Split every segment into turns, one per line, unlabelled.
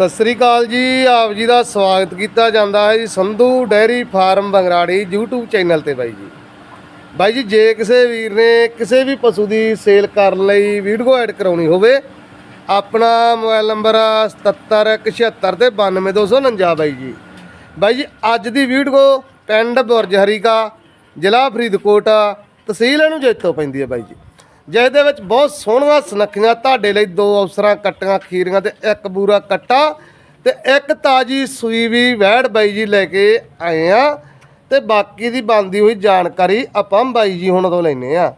ਸਤਿ ਸ੍ਰੀ ਅਕਾਲ ਜੀ, ਆਪ ਜੀ ਦਾ ਸਵਾਗਤ ਕੀਤਾ ਜਾਂਦਾ ਹੈ ਜੀ Sandhu dairy farm Bangrari YouTube channel ਤੇ ਬਾਈ ਜੀ। ਬਾਈ ਜੀ, ਜੇ ਕਿਸੇ ਵੀਰ ਨੇ ਕਿਸੇ ਵੀ ਪਸ਼ੂ ਦੀ ਸੇਲ ਕਰਨ ਲਈ ਵੀਡੀਓ ਐਡ ਕਰਾਉਣੀ ਹੋਵੇ, ਆਪਣਾ ਮੋਬਾਈਲ ਨੰਬਰ 7776 ਤੇ 92249 ਬਾਈ ਜੀ। ਬਾਈ ਜੀ, ਅੱਜ ਦੀ ਵੀਡੀਓ ਪਿੰਡ ਬੁਰਜ ਹਰੀਕਾ, ਜ਼ਿਲ੍ਹਾ ਫਰੀਦਕੋਟ, ਤਹਿਸੀਲ ਇਹਨੂੰ ਜੈਤੋ ਪੈਂਦੀ ਹੈ ਬਾਈ ਜੀ। ਜਿਸ ਦੇ ਵਿੱਚ ਬਹੁਤ ਸੋਹਣੀਆਂ ਸੁਨੱਖੀਆਂ ਤੁਹਾਡੇ ਲਈ ਦੋ ਅਫਸਰਾਂ ਕੱਟੀਆਂ ਖੀਰੀਆਂ ਤੇ ਇੱਕ ਬੂਰਾ ਕੱਟਾ ਤੇ ਇੱਕ ਤਾਜੀ ਸੂਈ ਵੀ ਵੈੜ ਬਾਈ ਜੀ ਲੈ ਕੇ ਆਏ ਆ ਤੇ ਬਾਕੀ ਦੀ ਬੰਦੀ ਹੋਈ ਜਾਣਕਾਰੀ ਆਪਾਂ ਬਾਈ ਜੀ ਹੁਣ ਤੋਂ ਲੈਨੇ ਆ।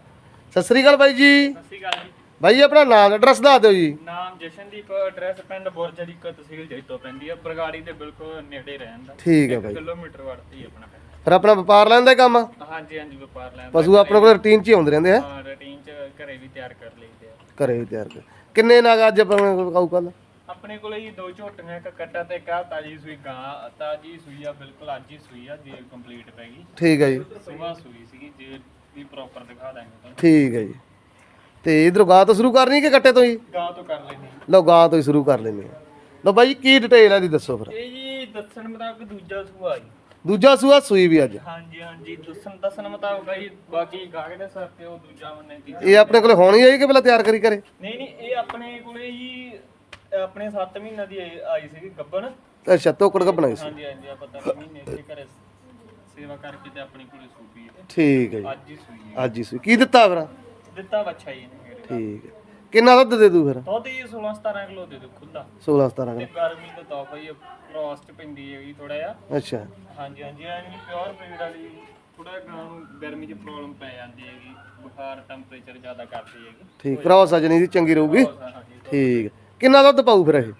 ਸਤਿ ਸ੍ਰੀ ਅਕਾਲ ਬਾਈ ਜੀ।
ਸਤਿ ਸ਼੍ਰੀ ਅਕਾਲ ਜੀ।
ਬਾਈ ਆਪਣਾ ਨਾਮ ਐਡਰੈਸ ਦੱਸ ਦਿਓ ਜੀ।
ਨਾਮ ਜਸ਼ਨਦੀਪ ਐਡਰੈਸ ਪਿੰਡ ਬੁਰਜਰੀ ਕੋ ਤਹਿਸੀਲ ਜੈਤੋ ਪੈਂਦੀ ਹੈ ਬਰਗਾੜੀ ਦੇ ਬਿਲਕੁਲ ਨੇੜੇ ਰਹਿਣ ਦਾ।
ਠੀਕ ਹੈ ਬਾਈ।
ਕਿਲੋਮੀਟਰ ਵੜਤੀ ਆਪਣਾ
ਫਿਰ ਆਪਣਾ ਵਪਾਰ ਲੈਣ ਦਾ ਕੰਮ ਆ?
ਹਾਂਜੀ ਹਾਂਜੀ ਵਪਾਰ ਲੈਣ
ਪਸ਼ੂ ਆਪਣੇ ਕੋਲ ਰੂਟੀਨ 'ਚ ਹੀ ਆਉਂਦੇ ਰਹਿੰਦੇ ਆ।
ਰੂਟੀਨ ਚ ਘਰੇ ਵੀ ਤਿਆਰ ਕਰ ਲਈਦੇ ਆ।
ਘਰੇ ਵੀ ਤਿਆਰ ਕਰ। ਕਿੰਨੇ ਨਾਗ ਅੱਜ ਆਪਣੇ ਕੋਲ ਆਊ ਕੱਲ
ਆਪਣੇ ਕੋਲ ਹੀ ਦੋ ਝੋਟੀਆਂ ਇੱਕ ਕੱਟਾ ਤੇ ਇੱਕ ਤਾਜੀ ਸੂਈ ਗਾਂ ਤਾਜੀ ਸੂਈ ਆ ਬਿਲਕੁਲ ਅੱਜ ਹੀ ਸੂਈ ਆ ਜੇ ਕੰਪਲੀਟ ਪੈ ਗਈ।
ਠੀਕ ਹੈ ਜੀ।
ਸੁਬਾਹ ਸੂਈ ਸੀਗੀ ਜੇ ਵੀ ਪ੍ਰੋਪਰ ਦਿਖਾ ਦਾਂਗੇ ਤੁਹਾਨੂੰ।
ਠੀਕ ਹੈ ਜੀ। ਤੇ ਇਧਰੋਂ ਗਾਂ ਤੋਂ ਸ਼ੁਰੂ ਕਰਨੀ ਕਿ ਕੱਟੇ ਤੋਂ ਜੀ?
ਗਾਂ ਤੋਂ ਕਰ ਲੈਣੀ
ਲਓ ਗਾਂ ਤੋਂ ਹੀ ਸ਼ੁਰੂ ਕਰ ਆ। ਲਓ ਬਾਈ ਜੀ ਕੀ ਡਿਟੇਲ ਹੈ ਦੀ ਦੱਸੋ ਫਿਰ।
ਇਹ ਜੀ ਦੱਸਣ ਮੁਤਾਬਕ ਦੂਜਾ ਸੂਆ ਜੀ।
ਦੂਜਾ ਸੂਆ ਸੂਈ ਵੀ ਅੱਜ।
ਹਾਂਜੀ ਹਾਂਜੀ ਦੱਸਣ ਦੱਸਣ ਮੁਤਾਬਕ ਹੀ ਬਾਕੀ ਗਾਹਕ ਦੇ ਸਿਰ ਤੇ ਉਹ ਦੂਜਾ ਮੰਨੇ
ਇਹ ਆਪਣੇ ਕੋਲ ਹੋਣੀ ਹੈ ਕਿ ਪਹਿਲਾਂ ਤਿਆਰ ਕਰੀ ਕਰੇ?
ਨਹੀਂ ਨਹੀਂ ਇਹ ਆਪਣੇ ਕੋਲੇ ਜੀ ਆਪਣੇ 7 ਮਹੀਨਿਆਂ ਦੀ ਆਈ- ਆਈ ਸੀਗੀ ਗੱਬਣ।
ਅੱਛਾ ਤੋਕੜ ਬਣਾਈ ਸੀ।
ਹਾਂਜੀ ਹਾਂਜੀ ਆਪਾਂ ਤਾਂ ਮਹੀਨੇ ਇੱਥੇ ਘਰੇ ਸੇਵਾ ਕਰਕੇ ਤੇ ਆਪਣੇ ਕੋਲੇ ਸੂਪੀ ਹੈ
ਠੀਕ ਹੈ ਜੀ।
ਅੱਜ ਹੀ ਸੂਈ ਹੈ
ਅੱਜ ਹੀ ਸੂਈ। ਕੀ ਦਿੱਤਾ ਫਿਰ?
ਦਿੱਤਾ ਬੱਚਾ ਜੀ ਨੇ ਮੇਰੇ
ਠੀਕ ਹੈ ਕਿੰਨਾ ਦੁੱਧ ਦੇ ਦੂ ਫਿਰ?
ਦੁੱਧ ਹੀ 16 17 ਕਿਲੋ ਦੇ ਦਿਓ ਖੁੱਲਾ
16 17
ਤੇ ਗਰਮੀ ਦਾ ਤੋਹਫਾ ਹੀ ਫਰੋਸਟ ਪੈਂਦੀ ਹੈਗੀ ਥੋੜਾ ਜਿਹਾ।
ਅੱਛਾ।
ਹਾਂਜੀ ਹਾਂਜੀ ਐ ਨਹੀਂ ਪਿਓਰ ਬਰੀਡ ਵਾਲੀ ਥੋੜਾ ਗਾਂ ਨੂੰ ਗਰਮੀ 'ਚ ਪ੍ਰੋਬਲਮ ਪੈ ਜਾਂਦੀ ਹੈਗੀ ਬੁਖਾਰ ਟੈਂਪਰੇਚਰ ਜ਼ਿਆਦਾ ਕਰਦੀ ਹੈਗੀ
ਠੀਕ ਕ੍ਰਾਸ ਅਜਨੀ ਦੀ ਚੰਗੀ ਰਹੂਗੀ।
ਹਾਂਜੀ
ਠੀਕ। ਕਿੰਨਾ ਦੁੱਧ ਪਾਊ ਫਿਰ ਇਹ?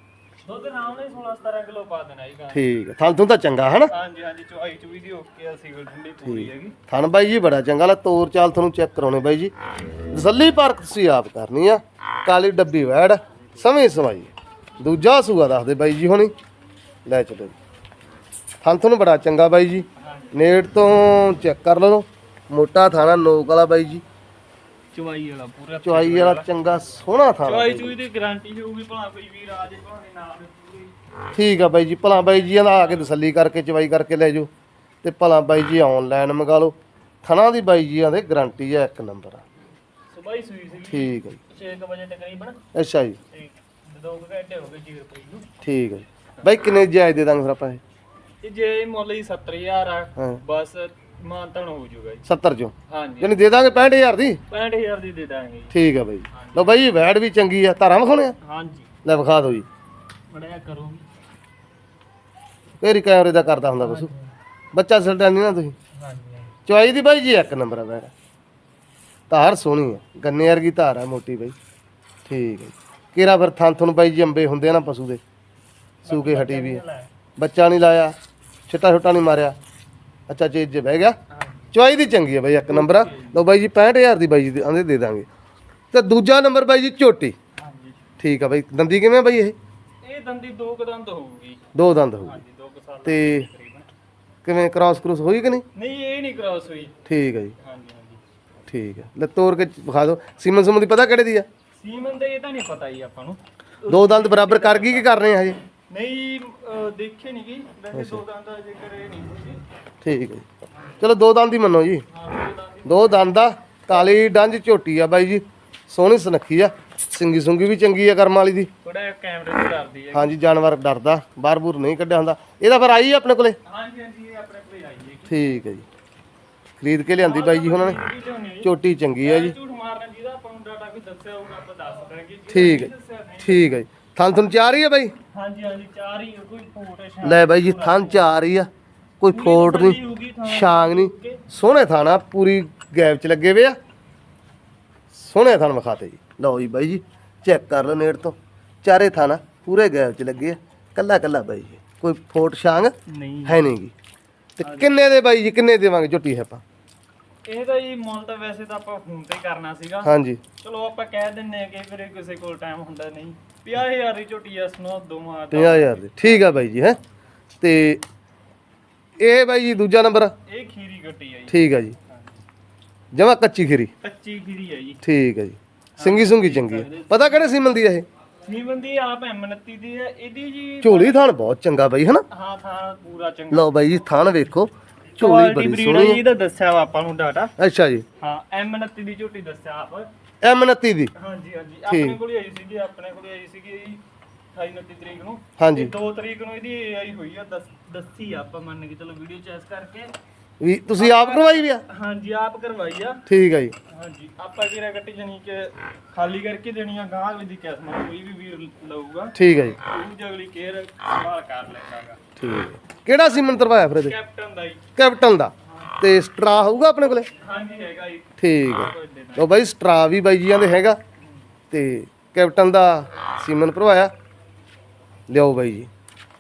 ਦੁੱਧ ਆਰਾਮ ਨਾਲ 16 17 ਕਿਲੋ ਪਾ ਦੇਣਾ ਜੀ ਗਾਂ
ਠੀਕ ਹੈ ਥਲ ਤੋਂ ਤਾਂ ਚੰਗਾ ਹਨਾ?
ਹਾਂਜੀ ਹਾਂਜੀ ਚੁਆਈ ਚੁਈ ਦੀ ਓਕੇ ਆ ਸੀਗਲ ਠੰਡੀ ਪੂਰੀ ਹੈਗੀ।
ਥਣ ਬਾਈ ਜੀ ਬੜਾ ਚੰਗਾ ਲਾ ਤੋਰ ਚਾਲ ਤੁਹਾਨੂੰ ਚੈੱਕ ਕਰਾਉਣੇ ਬਾਈ ਜੀ। ਤਸੱਲੀ ਪਰਖ ਤੁਸੀਂ ਆਪ ਕਰਨੀ ਆ। ਕਾਲੀ ਡੱਬੀ ਵੈੜ ਸਮੇਂ ਸਮਾਈ। ਦੂਜਾ ਸੂਆ ਦੱਸਦੇ ਬਾਈ ਜੀ ਹੁਣੀ। ਲੈ ਚਲੋ ਜੀ। ਥਣ ਤੁਹਾਨੂੰ ਬੜਾ ਚੰਗਾ ਬਾਈ ਜੀ। ਨੇੜ ਤੋਂ ਚੈੱਕ ਕਰ ਲਓ। ਮੋਟਾ ਥਾਣਾ ਨੋਕ ਵਾਲਾ ਬਾਈ ਜੀ।
ਚੁਆਈ ਵਾਲਾ ਪੂਰਾ
ਚੁਆਈ ਵਾਲਾ ਚੰਗਾ ਸੋਹਣਾ ਥਾਣਾ
ਚੁਆਈ ਚੁਈ ਦੀ ਗਾਰੰਟੀ ਹੋਊਗੀ ਭਲਾ ਕੋਈ ਵੀਰ ਆ ਜੇ ਭਾਵੇਂ ਨਾ ਆਵੇ ਪੂਰੀ।
ਠੀਕ ਆ ਬਾਈ ਜੀ ਭਲਾ ਬਾਈ ਜੀ ਆ ਕੇ ਤਸੱਲੀ ਕਰਕੇ ਚਵਾਈ ਕਰਕੇ ਲੈ ਜਾਓ। ਤੇ ਭਲਾ ਬਾਈ ਜੀ ਆਨਲਾਈਨ ਮੰਗਾ ਲਓ। ਥਣਾ ਦੀ ਬਾਈ ਜੀਆਂ ਦੇ ਗਾਰੰਟੀ ਆ ਇੱਕ ਨੰਬਰ ਆ।
ਸਵੇਰ ਹੀ ਸੂਈ ਸੀਗੀ।
ਠੀਕ ਹੈ ਜੀ।
6 ਵਜੇ ਤਕਰੀਬਨ।
ਅੱਛਾ ਜੀ।
ਤੇ ਦੋ ਕੁ ਘੰਟੇ ਹੋ ਗਏ ਜੀ ਰੁਪਏ ਨੂੰ।
ਠੀਕ ਹੈ ਜੀ। ਬਾਈ ਕਿੰਨੇ ਜਾਇਜ਼ ਦੇ ਦਾਂਗੇ ਫਿਰ ਆਪਾਂ ਇਹ?
ਜੇ ਇਹ ਮੁੱਲ ਹੀ 70000 ਆ
ਹਾਂ।
ਬਸ ਮਾਨਤਨ ਹੋ ਜਾਊਗਾ ਜੀ।
70 ਚੋਂ?
ਹਾਂਜੀ।
ਯਾਨੀ ਦੇ ਦਾਂਗੇ 65000 ਦੀ?
65000 ਦੀ ਦੇ ਦਾਂਗੇ ਜੀ।
ਠੀਕ ਆ ਬਾਈ। ਲਓ ਬਾਈ ਵੈੜ ਵੀ ਚੰਗੀ ਆ। ਧਾਰਾਂ ਵਿਖਾਉਣੇ ਆ?
ਹਾਂਜੀ।
ਲੈ ਵਿਖਾ ਦਿਓ ਜੀ।
ਬੜਿਆ ਕਰੋ
ਫੇਰ ਹੀ ਕੈਮਰੇ ਦਾ ਕਰਦਾ ਹੁੰਦਾ ਕੁਛ। ਬੱਚਾ ਛੱਡਿਆ ਨਹੀਂ ਨਾ ਤੁਸੀਂ।
ਹਾਂਜੀ
ਚਵਾਈ ਦੀ ਬਾਈ ਜੀ ਇੱਕ ਨੰਬਰ ਆ ਵੈੜ। ਧਾਰ ਸੋਹਣੀ ਆ ਗੰਨੇ ਵਰਗੀ ਧਾਰ ਆ ਮੋਟੀ ਬਾਈ। ਠੀਕ ਹੈ ਕਿਹੜਾ ਫਿਰ ਥਾਂ ਤੁਹਾਨੂੰ ਬਾਈ ਜੀ ਅੰਬੇ ਹੁੰਦੇ ਆ ਨਾ ਪਸ਼ੂ ਦੇ ਸੂਕੇ ਹਟੀ ਵੀ। ਬੱਚਾ ਨਹੀਂ ਲਾਇਆ ਛਿੱਟਾ ਛੁੱਟਾ ਨਹੀਂ ਮਾਰਿਆ। ਅੱਛਾ ਚੀਜ਼ ਜੇ ਬਹਿ ਗਿਆ। ਚਵਾਈ ਦੀ ਚੰਗੀ ਆ ਬਾਈ ਇੱਕ ਨੰਬਰ ਆ। ਲਓ ਬਾਈ ਜੀ 65000 ਦੀ ਬਾਈ ਜੀ ਦੇ- ਆਂਦੇ ਦੇ ਦਾਂਗੇ। ਤੇ ਦੂਜਾ ਨੰਬਰ ਬਾਈ ਜੀ ਝੋਟੀ।
ਹਾਂਜੀ।
ਠੀਕ ਆ ਬਾਈ ਦੰਦੀ ਕਿਵੇਂ ਆ ਬਾਈ ਇਹ?
ਇਹ ਦੰਦੀ ਦੋ ਕੁ ਦੰਦ ਹੋਊਗੀ।
ਦੋ ਦੰਦ ਹੋਊ
ਹਾਂਜੀ ਦੋ ਕੁ ਸਾਲ
ਤੇ
ਤਕਰੀਬਨ।
ਕਿਵੇਂ ਕ੍ਰਾਸ ਕਰੂਸ ਹੋਈ ਕਿ ਨਹੀਂ?
ਨਹੀਂ ਇਹ ਨਹੀਂ ਕ੍ਰਾਸ ਹੋਈ।
ਠੀਕ ਆ ਜੀ। ਠੀਕ ਆ ਲੈ ਤੋੜ ਕੇ ਵਿਖਾ ਦਿਓ। ਸੀਮਨ ਸੁਮਨ ਦੀ ਪਤਾ ਕਿਹੜੇ ਦੀ ਆ?
ਸੀਮਨ ਦਾ ਇਹ ਤਾਂ ਨਹੀਂ ਪਤਾ ਜੀ ਆਪਾਂ ਨੂੰ।
ਦੋ ਦੰਦ ਬਰਾਬਰ ਕਰ ਗਈ ਕਿ ਕਰਨੇ ਆ ਹਜੇ?
ਨਹੀਂ ਅਹ, ਦੇਖੇ ਨਹੀਂ ਗਈ ਵੈਸੇ ਦੋ ਦੰਦ ਦਾ ਜ਼ਿਕਰ ਇਹ ਨਹੀਂ ਸੀ
ਠੀਕ ਹੈ ਜੀ। ਚਲੋ ਦੋ ਦੰਦ ਹੀ ਮੰਨੋ ਜੀ।
ਹਾਂ ਦੋ ਦੰਦ।
ਆ ਕਾਲੀ ਡੰਜ ਝੋਟੀ ਆ ਬਾਈ ਜੀ। ਸੋਹਣੀ ਸੁਨੱਖੀ ਆ। ਸਿੰਗੀ ਸੁੰਗੀ ਵੀ ਚੰਗੀ ਆ ਕਰਮ ਵਾਲੀ ਦੀ।
ਥੋੜਾ ਜਿਹਾ ਕੈਮਰੇ ਤੋਂ ਡਰਦੀ ਹੈ।
ਹਾਂਜੀ ਜਾਨਵਰ ਡਰਦਾ। ਬਾਹਰ ਬੂਰ ਨਹੀਂ ਕੱਢਿਆ ਹੁੰਦਾ। ਇਹਦਾ ਫਿਰ ਆਈ ਆਪਣੇ ਕੋਲੇ?
ਹਾਂਜੀ ਹਾਂਜੀ ਇਹ ਆਪਣੇ ਕੋਲ ਆਈ ਹੈ
ਠੀਕ ਹੈ ਜੀ। ਖਰੀਦ ਕੇ ਲਿਆਂਦੀ ਬਾਈ ਜੀ ਉਹਨਾਂ ਨੇ। ਝੋਟੀ ਚੰਗੀ ਆ ਜੀ।
ਝੂਠ ਮਾਰਨਾ ਜਿਹਦਾ ਆਪਾਂ ਨੂੰ ਡਾਟਾ ਕੋਈ ਦੱਸਿਆ ਹੋਊਗਾ ਆਪਾਂ ਦੱਸ ਦਾਂਗੇ ਜਿਹਦਾ
ਠੀਕ ਹੈ। ਠੀਕ ਹੈ ਜੀ। ਥਾਂ ਤੁਹਾਨੂੰ ਚਾਰ ਹੀ ਆ ਬਾਈ?
ਹਾਂਜੀ ਹਾਂਜੀ ਚਾਰ ਹੀ ਕੋਈ ਫੋਟ
ਲੈ ਬਾਈ ਜੀ ਥਾਂ ਚਾਰ ਹੀ ਆ। ਕੋਈ ਫੋਟ ਨਹੀਂ ਛਾਂਗ ਨਹੀਂ। ਸੋਹਣੇ ਥਾਣਾ ਪੂਰੀ ਗੈਪ ਚ ਲੱਗੇ ਵੇ ਆ। ਸੋਹਣੇ ਥਾਣ ਵਿਖਾਤੇ ਜੀ। ਲਓ ਜੀ ਬਾਈ ਜੀ ਚੈੱਕ ਕਰ ਲਓ ਨੇੜ ਤੋਂ। ਚਾਰੇ ਥਾਣਾ ਪੂਰੇ ਗੈਪ ਚ ਲੱਗੇ ਆ। ਕੱਲਾ ਕੱਲਾ ਬਾਈ ਜੀ। ਕੋਈ ਫੋਟ ਛਾਂਗ
ਨਹੀਂ।
ਹੈ ਨਹੀਂਗੀ ਤੇ ਕਿੰਨੇ ਦੇ ਬਾਈ ਜੀ ਕਿੰਨੇ ਦੇਵਾਂਗੇ ਝੋਟੀ ਹੈ ਆਪਾਂ?
ਇਹ ਤਾਂ ਜੀ ਮੁੱਲ ਤਾਂ ਵੈਸੇ ਤਾਂ ਆਪਾਂ ਫੋਨ ਤੇ ਕਰਨਾ ਸੀਗਾ।
ਹਾਂਜੀ।
ਚਲੋ ਆਪਾਂ ਕਹਿ ਦਿੰਨੇ ਆ ਕਿ ਫਿਰ ਕਿਸੇ ਕੋਲ ਟਾਈਮ ਹੁੰਦਾ ਨਹੀਂ। 50000 ਦੀ ਝੋਟੀ ਐ ਸੁਣੋ ਦੋਵਾਂ ਦਾ।
50000 ਦੇ। ਠੀਕ ਆ ਬਾਈ ਜੀ ਹੈ? ਤੇ ਇਹ ਬਾਈ ਜੀ ਦੂਜਾ ਨੰਬਰ?
ਇਹ ਖੀਰੀ ਗੱਟੀ ਆ ਜੀ।
ਠੀਕ ਆ ਜੀ। ਜਮਾ ਕੱਚੀ ਖੀਰੀ।
ਕੱਚੀ ਖੀਰੀ ਆ ਜੀ।
ਠੀਕ ਹੈ ਜੀ। ਸਿੰਗੀ ਸੁੰਗੀ ਚੰਗੀ ਹੈ ਪਤਾ ਕਿਹੜੇ ਸੀਮਨ ਦੀ ਹੈ ਇਹ?
ਸੀਮਨ ਦੀ ਆਪ M29 ਦੀ ਹੈ ਇਹਦੀ ਜੀ
ਝੋਲੀ ਥਣ ਬਹੁਤ ਚੰਗਾ ਬਾਈ ਹਨਾ?
ਹਾਂ ਥਾਂ ਪੂਰਾ ਚੰਗਾ।
ਲਓ ਬਾਈ ਜੀ ਥਣ ਵੇਖੋ। ਝੋਲੀ
ਕੁਆਲਿਟੀ
ਬੜੀ
ਬਰੀਡ
ਸੋਹਣੀ
ਹੈ
ਹੈ
ਇਹਦਾ ਦੱਸਿਆ ਵਾ ਆਪਾਂ ਨੂੰ ਡਾਟਾ
ਅੱਛਾ ਜੀ।
ਹਾਂ M29 ਦੀ ਝੋਟੀ ਦੱਸਿਆ ਆਪ।
M29 ਦੀ?
ਹਾਂਜੀ ਹਾਂਜੀ। ਆਪਣੇ ਕੋਲ ਹੀ ਆਈ ਸੀਗੀ ਆਪਣੇ ਕੋਲ ਹੀ ਆਈ ਸੀਗੀ 28 29 ਤਰੀਕ ਨੂੰ।
ਹਾਂਜੀ।
2 ਤਰੀਕ ਨੂੰ ਇਹਦੀ ਆਈ ਹੋਈ ਆ ਦੱਸ- ਦੱਸੀ ਆ ਆਪਾਂ ਮੰਨ ਕੇ ਚਲੋ ਵੀਡੀਓ ਚੈਸ ਕਰਕੇ।
ਵੀ ਤੁਸੀਂ ਆਪ ਕਰਵਾਈ ਵੀ ਆ?
ਹਾਂਜੀ ਆਪ ਕਰਵਾਈ ਆ।
ਠੀਕ ਹੈ ਜੀ।
ਹਾਂਜੀ ਆਪਾਂ ਵੀਰਾ ਗੱਟੀ ਜਣੀ ਕਿ ਖਾਲੀ ਕਰਕੇ ਦੇਣੀ ਆ ਗਾਂ ਵੀ ਦੀ ਕਿਸਮਤ ਕੋਈ ਵੀ ਵੀਰ ਲਊਗਾ।
ਠੀਕ ਹੈ ਜੀ।
ਉਹ ਜਗਲੀ ਕੇਅਰ ਸੰਭਾਲ ਕਰ ਲੈਂਦਾਗਾ।
ਠੀਕ ਕਿਹੜਾ ਸੀਮਨ ਤਰਵਾਇਆ ਫਿਰ ਇਹਦੇ?
ਕੈਪਟਨ ਦਾ ਹੀ
ਕੈਪਟਨ ਦਾ। ਤੇ ਸਟਰਾ ਹੋਊਗਾ ਆਪਣੇ ਕੋਲੇ?
ਹਾਂਜੀ ਹੈਗਾ ਜੀ।
ਠੀਕ ਹੈ ਲੋ ਬਾਈ ਸਟਰਾ ਵੀ ਬਾਈ ਜੀਆਂ ਦੇ ਹੈਗਾ। ਤੇ ਕੈਪਟਨ ਦਾ ਸੀਮਨ ਭਰਵਾਇਆ। ਲਿਓ ਬਾਈ ਜੀ।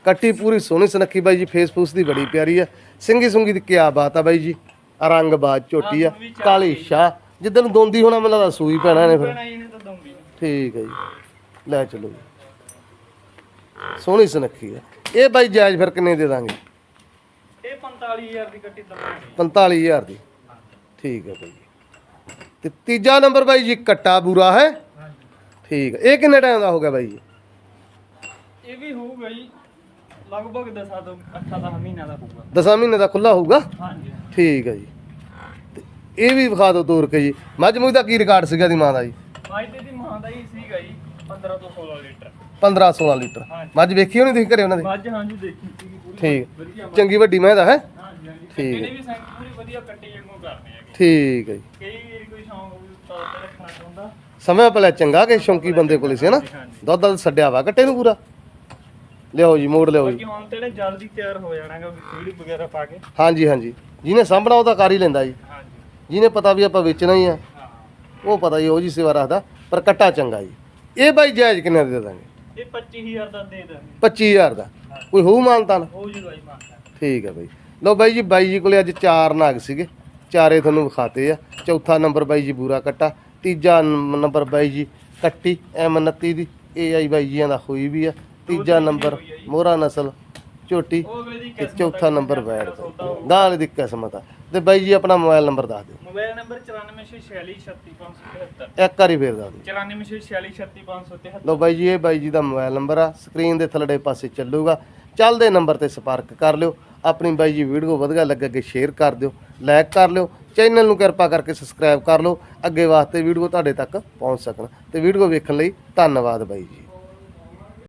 ਕੱਟੀ ਪੂਰੀ ਸੋਹਣੀ ਸੁਨੱਖੀ ਬਾਈ ਜੀ ਫੇਸ ਫੂਸ ਦੀ ਬੜੀ ਪਿਆਰੀ ਆ। ਸਿੰਗੀ ਸੁੰਗੀ ਦੀ ਕਿਆ ਬਾਤ ਆ ਬਾਈ ਜੀ। ਰੰਗ ਬਾਜ ਝੋਟੀ ਆ। ਕਾਲੀ ਸ਼ਾ ਜਿੱਦਨ ਦੋਂਦੀ ਹੋਣਾ ਮੈਨੂੰ ਲੱਗਦਾ ਸੂਈ ਪੈਣਾ ਨੇ ਫਿਰ।
ਦੇਣਾ ਇਹਨੇ ਤਾਂ ਦਊਂਗੀ
ਠੀਕ ਹੈ ਜੀ। ਲੈ ਚਲੋ ਜੀ। ਸੋਹਣੀ ਸੁਨੱਖੀ ਆ ਇਹ ਬਾਈ ਜਾਇਜ਼ ਫਿਰ ਕਿੰਨੇ ਦੇ ਦਾਂਗੇ?
ਇਹ 45000 ਦੀ ਗੱਟੀ ਦਵਾਂਗੇ।
45000 ਦੀ। ਠੀਕ ਹੈ ਬਾਈ ਜੀ। ਤੇ ਤੀਜਾ ਨੰਬਰ ਬਾਈ ਜੀ ਕੱਟਾ ਬੂਰਾ ਹੈ। ਠੀਕ ਹੈ। ਇਹ ਕਿੰਨੇ ਟਾਈਮ ਦਾ ਹੋ ਗਿਆ ਬਾਈ ਜੀ?
ਇਹ ਵੀ ਹੋਊਗਾ ਜੀ। ਲਗਭਗ 10 ਤੋਂ 8 ਮਹੀਨਾ ਦਾ ਹੋਊਗਾ।
ਦਸਾਂ ਮਹੀਨੇ ਦਾ ਖੁੱਲਾ ਹੋਊਗਾ?
ਹਾਂਜੀ।
ਠੀਕ ਹੈ ਜੀ। ਇਹ ਵੀ ਵਿਖਾ ਦਿਓ ਤੋਰ ਕੇ ਜੀ। ਮੱਝ ਮੂਝ ਦਾ ਕੀ ਰਿਕਾਰਡ ਸੀਗਾ ਦੀ ਮਾਂ ਦਾ ਜੀ?
ਮਾਈ ਤੇ ਦੀ ਮਾਂ ਦਾ ਹੀ ਸੀਗਾ ਜੀ 15 ਤੋਂ 16 ਲੀਟਰ।
15 16 ਲੀਟਰ।
ਹਾਂਜੀ।
ਮੱਝ ਵੇਖੀ ਹੋਣੀ ਤੁਸੀਂ ਘਰੇ ਉਹਨਾਂ ਦੀ?
ਮੱਝ ਹਾਂਜੀ ਦੇਖੀ ਸੀਗੀ ਪੂਰੀ।
ਠੀਕ।
ਵਧੀਆ
ਚੰਗੀ ਵੱਡੀ ਮੈਂ ਦਾ ਹੈ?
ਹਾਂਜੀ ਹਾਂਜੀ।
ਠੀਕ
ਇਹਨੇ ਵੀ ਸੈਂਕ ਪੂਰੀ ਵਧੀਆ ਕੱਟੀ ਵਾਂਗੂ ਕਰਨੇ ਹੈਗੇ।
ਠੀਕ ਹੈ ਜੀ।
ਕਈ ਵਾਰੀ ਕੋਈ ਸ਼ੌਂਕ ਵੀ ਤੌਰ ਤੇ ਰੱਖਣਾ ਚਾਹੁੰਦਾ।
ਸਮੇਂ ਪਹਿਲਾਂ ਚੰਗਾ ਕਿ ਸ਼ੌਂਕੀ ਬੰਦੇ ਕੋਲ ਸੀ ਹਨਾ? ਦੁੱਧ ਦੁੱਧ ਛੱਡਿਆ ਵਾ ਕੱਟੇ ਨੂੰ ਪੂਰਾ? ਲਿਆਓ ਜੀ ਮੋੜ ਲਿਆਓ ਜੀ।
ਬਾਕੀ ਹੁਣ ਤੇ ਇਹਨੇ ਜਲਦੀ ਤਿਆਰ ਹੋ ਜਾਣਾਗਾ ਵੀਡੀਓ ਵਗੈਰਾ ਪਾ ਕੇ।
ਹਾਂਜੀ ਹਾਂਜੀ। ਜਿਹਨੇ ਸਾਂਭਣਾ ਉਹ ਤਾਂ ਕਰ ਹੀ ਲੈਂਦਾ ਜੀ। ਜਿਹਨੇ ਪਤਾ ਵੀ ਆਪਾਂ ਵੇਚਣਾ ਹੀ ਆ ਉਹ ਪਤਾ ਹੀ ਉਹ ਜੀ ਸੇਵਾ ਰੱਖਦਾ ਪਰ ਕੱਟਾ ਚੰਗਾ ਜੀ। ਇਹ ਬਾਈ ਜਾਇਜ਼ ਕਿੰਨੇ ਦੇ ਦਾਂਗੇ
ਇਹ 25000 ਦਾ ਦੇ ਦਾਂਗੇ
25000 ਦਾ। ਕੋਈ ਹੋਊ ਮਾਨਤਾਨ
ਹੋ ਜੀ ਮਾਨਤਾ
ਠੀਕ ਹੈ ਬਾਈ। ਲਓ ਬਾਈ ਜੀ ਬਾਈ ਜੀ ਕੋਲੇ ਅੱਜ ਚਾਰ ਨਾਗ ਸੀਗੇ। ਚਾਰੇ ਤੁਹਾਨੂੰ ਵਿਖਾਤੇ ਆ। ਚੌਥਾ ਨੰਬਰ ਬਾਈ ਜੀ ਬੂਰਾ ਕੱਟਾ। ਤੀਜਾ ਨੰਬਰ ਬਾਈ ਜੀ ਕੱਟੀ ਐਮ 29 ਦੀ। ਇਹ ਆਈ ਬਾਈ ਜੀਆਂ ਦਾ ਹੋਈ ਵੀ ਆ। ਤੀਜਾ ਨੰਬਰ ਮੋਹਰਾ ਨਸਲ। ਝੋਟੀ ਤੇ ਚੌਥਾ ਨੰਬਰ ਗਾਂ ਵਾਲੀ ਦੀ ਕਿਸਮਤ ਆ। ਤੇ ਬਾਈ ਜੀ ਆਪਣਾ ਮੋਬਾਈਲ ਨੰਬਰ ਦੱਸ ਦਿਓ।
ਮੋਬਾਈਲ ਨੰਬਰ 9446363573
ਇੱਕ ਵਾਰੀ ਫੇਰ ਦੱਸ ਦਿਓ।
9446363573
ਲਓ ਬਾਈ ਜੀ ਇਹ ਬਾਈ ਜੀ ਦਾ ਮੋਬਾਈਲ ਨੰਬਰ ਆ। ਸਕਰੀਨ ਦੇ ਥੱਲੜੇ ਪਾਸੇ ਚੱਲੂਗਾ। ਚੱਲਦੇ ਨੰਬਰ ਤੇ ਸੰਪਰਕ ਕਰ ਲਿਓ। ਆਪਣੀ ਬਾਈ ਜੀ ਵੀਡੀਓ ਵਧੀਆ ਲੱਗੇ ਅੱਗੇ ਸ਼ੇਅਰ ਕਰ ਦਿਓ। ਲਾਈਕ ਕਰ ਲਿਓ। ਚੈਨਲ ਨੂੰ ਕਿਰਪਾ ਕਰਕੇ ਸਬਸਕ੍ਰਾਈਬ ਕਰ ਲਓ। ਅੱਗੇ ਵਾਸਤੇ ਵੀਡੀਓ ਤੁਹਾਡੇ ਤੱਕ ਪਹੁੰਚ ਸਕਣ। ਤੇ ਵੀਡੀਓ ਵੇਖਣ ਲਈ ਧੰਨਵਾਦ ਬਾਈ ਜੀ।